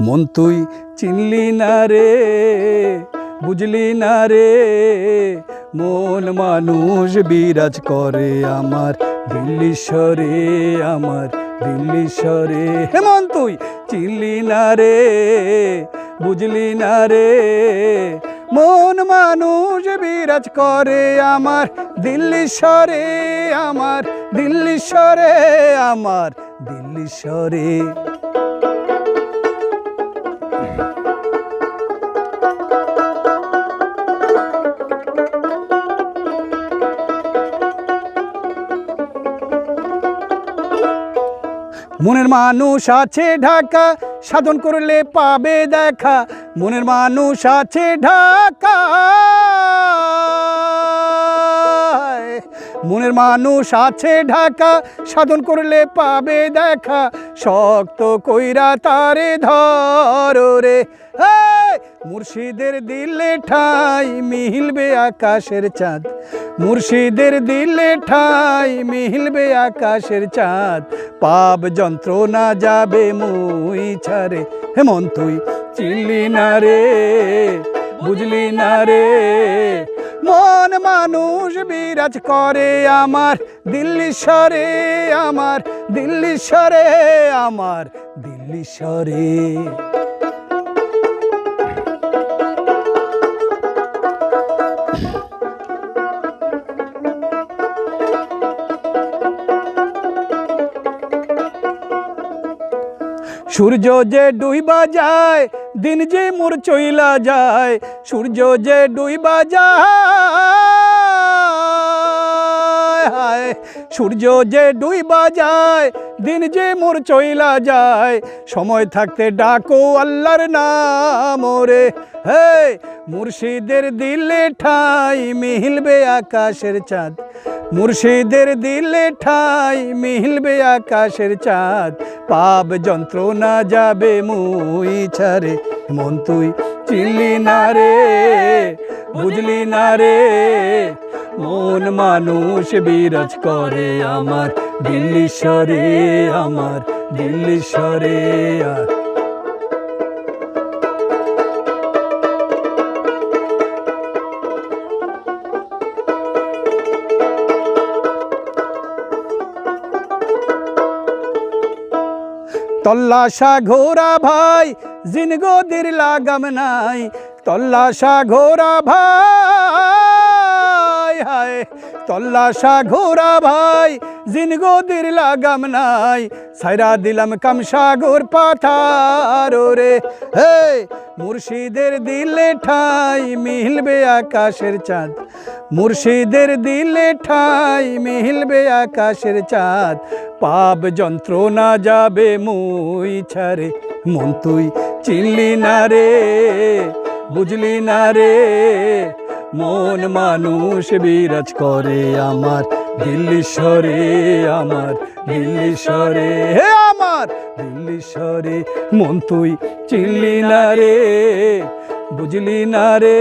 মন তুই চিনলি না রে, বুঝলি না রে। মন মানুষ বিরাজ করে আমার, দিল্লি স্বরে আমার, দিল্লি স্বরে হে মন তুই চিনলি না রে, বুঝলি না রে। মন মানুষ বিরাজ করে আমার, দিল্লি স্বরে আমার, দিল্লি স্বরে আমার, দিল্লি স্বরে মনের মানুষ আছে ঢাকা সাধন করলে পাবে দেখা। মনের মানুষ আছে ঢাকা। মনের মানুষ আছে ঢাকা সাধন করলে পাবে দেখা। শক্ত কইরা তারে ধর রে। এই, মুর্শিদের দিলে ঠাই মিহিলবে আকাশের চাঁদ। মুর্শিদের দিলে ঠাই মিহিলবে আকাশের চাঁদ। পাপ যন্ত্রণা যাবে মুই ছাড়ে হেমন তুই চিনলি না রে, বুঝলি না রে। মন মানুষ বিরাজ করে আমার, দিল্লি স্বরে আমার, দিল্লি স্বরে আমার, দিল্লি স্বরে সূর্য যে ডুইবা যায় দিন যে মোর চইলা যায় সূর্য যে ডুইবা যায় সূর্য যে ডুইবা যায়, দিন যে মোর চইলা যায়, সময় থাকতে ডাকো আল্লাহর নাম রে হে মুর্শিদের দিলে ঠাই মিহিলবে আকাশের চাঁদ। মুর্শিদের দিলে ঠাই মিহিলবে আকাশের চাঁদ। পাপ যন্ত্রণা যাবে মুই ছাড়ে, মন তুই চিনলি না রে, বুঝলি না রে। মন মানুষ বিরাজ করে আমার। দিল্লি স্বরে আমার দিল্লি স্বরে আ- তল্লাশা ঘোরা ভাই জিনগোদির লাগাম নাই। তল্লাশা ঘোরা ভাই হায় হায়। তল্লাশা ঘোরা ভাই জিনগোদির লাগাম নাই। সাইরা দিলাম কামসাগর পাথার রে হে মুর্শিদের দিলে ঠাই মিলবে আকাশের চাঁদ। মুর্শিদের দিলে ঠাই মিলবে আকাশের চাঁদ। পাপ যন্ত্রণা যাবে মুই ছাড়ে। মন তুই চিনলি না রে, বুঝলি না রে। মন মানুষ বিরাজ করে আমার দিল্লি স্বরে আমার দিল্লি স্বরে হে আমার দিল্লি স্বরে মন তুই চিনলি না রে, বুঝলি না রে।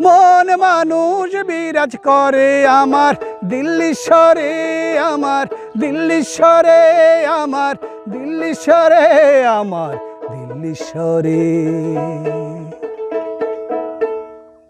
মন মানুষ বিরাজ করে আমার দিল্লি স্বরে আমার দিল্লি স্বরে আমার দিল্লি স্বরে আমার দিল্লি স্বরে